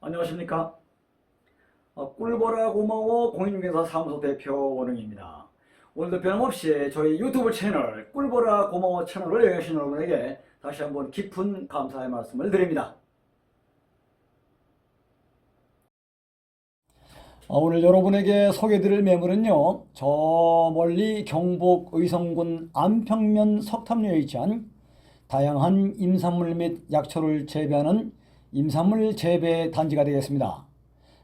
안녕하십니까? 어, 꿀보라 고마워 공인중개사 사무소 대표 원흥입니다. 오늘도 변함없이 저희 유튜브 채널 꿀보라 고마워 채널을 여행하신 여러분에게 다시 한번 깊은 감사의 말씀을 드립니다. 어, 오늘 여러분에게 소개드릴 매물은요, 저 멀리 경북 의성군 안평면 석탑리에 위치한 다양한 임산물 및 약초를 재배하는 임산물 재배 단지가 되겠습니다.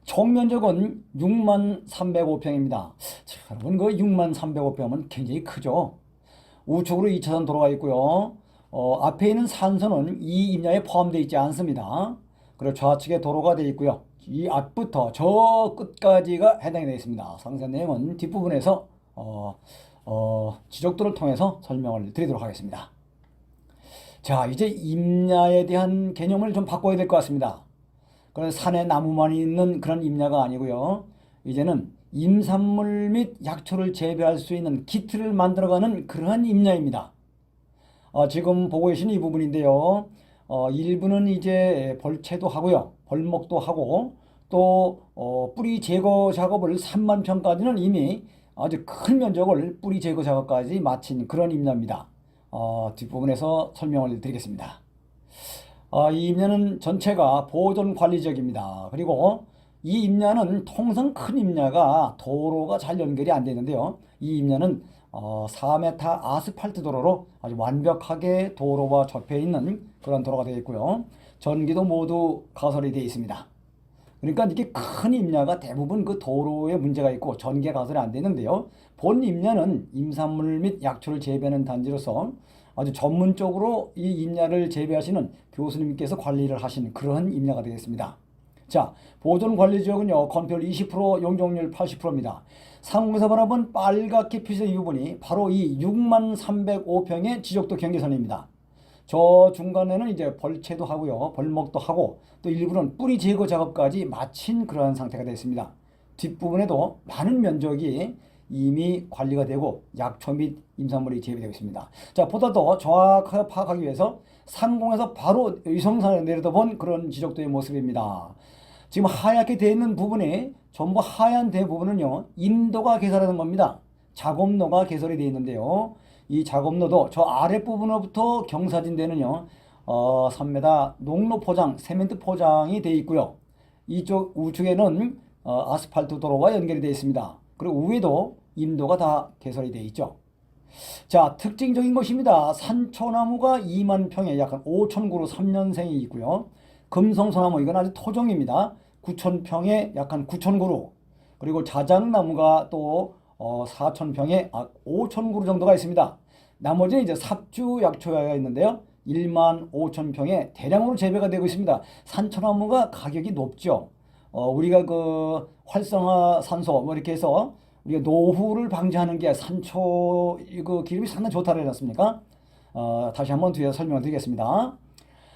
총 면적은 6만 305평입니다. 여러분 그 6만 305평은 굉장히 크죠. 우측으로 2차선 도로가 있고요. 어, 앞에 있는 산소는 이 임야에 포함되어 있지 않습니다. 그리고 좌측에 도로가 되어 있고요. 이 앞부터 저 끝까지가 해당이 되어 있습니다. 상세 내용은 뒷부분에서 어, 어, 지적도를 통해서 설명을 드리도록 하겠습니다. 자, 이제 임야에 대한 개념을 좀 바꿔야 될 것 같습니다. 그래서 산에 나무만 있는 그런 임야가 아니고요. 이제는 임산물 및 약초를 재배할 수 있는 기틀을 만들어가는 그러한 임야입니다. 어, 지금 보고 계신 이 부분인데요. 어, 일부는 이제 벌채도 하고요. 벌목도 하고 또 어, 뿌리 제거 작업을 3만 평까지는 이미 아주 큰 면적을 뿌리 제거 작업까지 마친 그런 임야입니다. 어, 뒷부분에서 설명을 드리겠습니다. 어, 이 임야는 전체가 보존 관리 지역입니다. 그리고 이 임야는 통상 큰 임야가 도로가 잘 연결이 안 되는데요. 이 임야는 어, 4m 아스팔트 도로로 아주 완벽하게 도로와 접해 있는 그런 도로가 되어 있고요. 전기도 모두 가설이 되어 있습니다. 그러니까 이게 큰 임야가 대부분 그 도로에 문제가 있고 전기가 가설이 안 되는데요. 본 임야는 임산물 및 약초를 재배하는 단지로서 아주 전문적으로 이 임야를 재배하시는 교수님께서 관리를 하신 그런 임야가 되겠습니다. 자, 보존 관리 지역은요, 건폐율 20%, 용적률 80%입니다. 상공에서 바라본 빨갛게 표시된 이 부분이 바로 이 6만 305평의 지적도 경계선입니다. 저 중간에는 이제 벌채도 하고요, 벌목도 하고 또 일부는 뿌리 제거 작업까지 마친 그러한 상태가 됐습니다. 뒷부분에도 많은 면적이 이미 관리가 되고 약초 및 임산물이 재배되고 있습니다. 자, 보다 더 정확하게 파악하기 위해서 상공에서 바로 위성산에 내려다본 그런 지적도의 모습입니다. 지금 하얗게 되어 있는 부분이 전부 하얀 대부분은요, 인도가 개설하는 겁니다. 작업로가 개설이 되어 있는데요. 이 작업로도 저 아랫부분으로부터 경사진대는요, 어, 3m 농로 포장, 세멘트 포장이 되어 있고요. 이쪽 우측에는 어, 아스팔트 도로와 연결이 되어 있습니다. 그리고 위에도 인도가 다 개설이 되어 있죠. 자, 특징적인 것입니다. 산초나무가 2만 평에 약 5천 그루 3년생이 있고요. 금성소나무 이건 아주 토종입니다. 9천 평에 약한 9천 그루. 그리고 자작나무가 또 어, 4천 평에 아, 5천 그루 정도가 있습니다. 나머지는 이제 삽주 약초가 있는데요. 1만 5천 평에 대량으로 재배가 되고 있습니다. 산초나무가 가격이 높죠. 어, 우리가 그 활성화 산소 뭐 이렇게 해서 우리가 노후를 방지하는 게 산초 그 기름이 상당히 좋다고 그러지 않습니까? 어, 다시 한번 뒤에 설명을 드리겠습니다.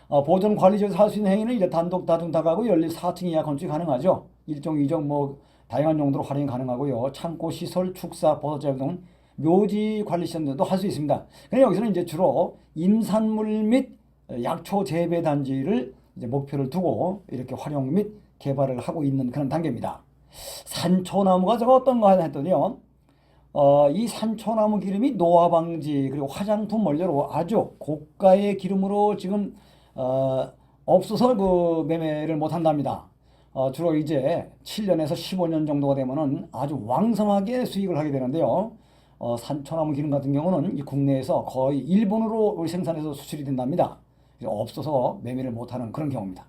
어, 보존 관리 지역에서 할 수 있는 행위는 이제 단독 다중 다가구 연립 4층 이하 건축이 가능하죠. 1종, 2종 뭐 다양한 용도로 활용이 가능하고요. 창고 시설, 축사, 재배 등 묘지 관리 시설도 할 수 있습니다. 그럼 여기서는 이제 주로 임산물 및 약초 재배 단지를 이제 목표를 두고 이렇게 활용 및 개발을 하고 있는 그런 단계입니다. 산초나무가 저거 어떤가 했더니요. 어, 이 산초나무 기름이 노화 방지 그리고 화장품 원료로 아주 고가의 기름으로 지금 어, 없어서 그 매매를 못 한답니다. 어, 주로 이제 7년에서 15년 정도가 되면은 아주 왕성하게 수익을 하게 되는데요. 어, 산초나무 기름 같은 경우는 이 국내에서 거의 일본으로 생산해서 수출이 된답니다. 없어서 매매를 못하는 그런 경우입니다.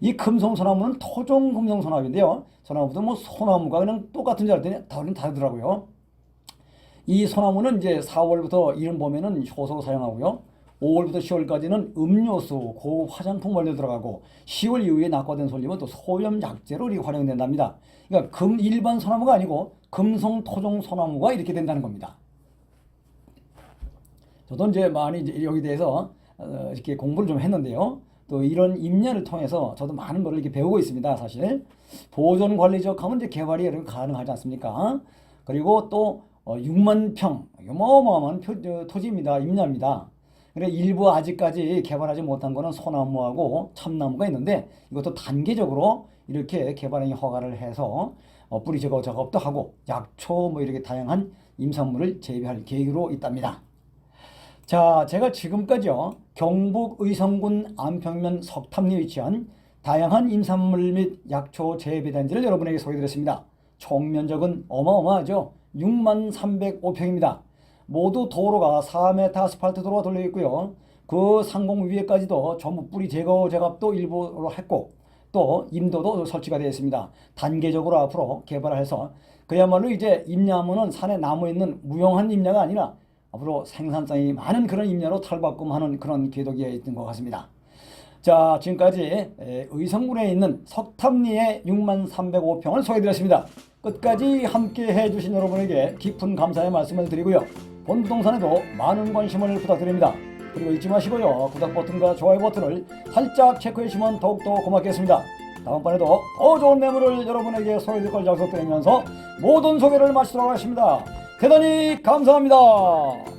이 금성소나무는 토종 금성소나무인데요. 소나무도 뭐 소나무가 그냥 똑같은 줄 알았더니 다른 다르더라고요. 이 소나무는 이제 4월부터 이름 보면은 효소로 사용하고요. 5월부터 10월까지는 음료수, 고급 화장품 원료 들어가고 10월 이후에 낙과된 솔잎은 또 소염 약재로 활용된답니다. 그러니까 금 일반 소나무가 아니고 금성 토종 소나무가 이렇게 된다는 겁니다. 저도 이제 많이 이제 여기 대해서 어, 이렇게 공부를 좀 했는데요. 또 이런 임야를 통해서 저도 많은 걸 이렇게 배우고 있습니다. 사실 보존 관리적 하면 이제 개발이 여러분 가능하지 않습니까? 그리고 또 어, 6만 평 어마어마한 표, 저, 토지입니다. 임야입니다. 그래 일부 아직까지 개발하지 못한 거는 소나무하고 참나무가 있는데 이것도 단계적으로 이렇게 개발행위 허가를 해서 어, 뿌리 제거 작업도 하고 약초 뭐 이렇게 다양한 임산물을 재배할 계획으로 있답니다. 자, 제가 지금까지요 경북 의성군 안평면 석탑리에 위치한 다양한 임산물 및 약초 재배 단지를 여러분에게 소개드렸습니다. 총 면적은 어마어마하죠. 6만 305평입니다. 모두 도로가 4m 아스팔트 도로가 돌려 있고요. 그 상공 위에까지도 전부 뿌리 제거 작업도 일부로 했고 또 임도도 설치가 되어 있습니다. 단계적으로 앞으로 개발해서 그야말로 이제 임야하면은 산에 나무 있는 무용한 임야가 아니라 앞으로 생산성이 많은 그런 임야로 탈바꿈하는 그런 궤도기에 있던 것 같습니다. 자, 지금까지 에, 의성군에 있는 석탑리의 6만 305평을 소개드렸습니다. 끝까지 함께 해주신 여러분에게 깊은 감사의 말씀을 드리고요. 본 부동산에도 많은 관심을 부탁드립니다. 그리고 잊지 마시고요. 구독 버튼과 좋아요 버튼을 살짝 체크해 주시면 더욱더 고맙겠습니다. 다음번에도 더 좋은 매물을 여러분에게 소개해드릴 걸 약속드리면서 모든 소개를 마치도록 하겠습니다. 대단히 감사합니다.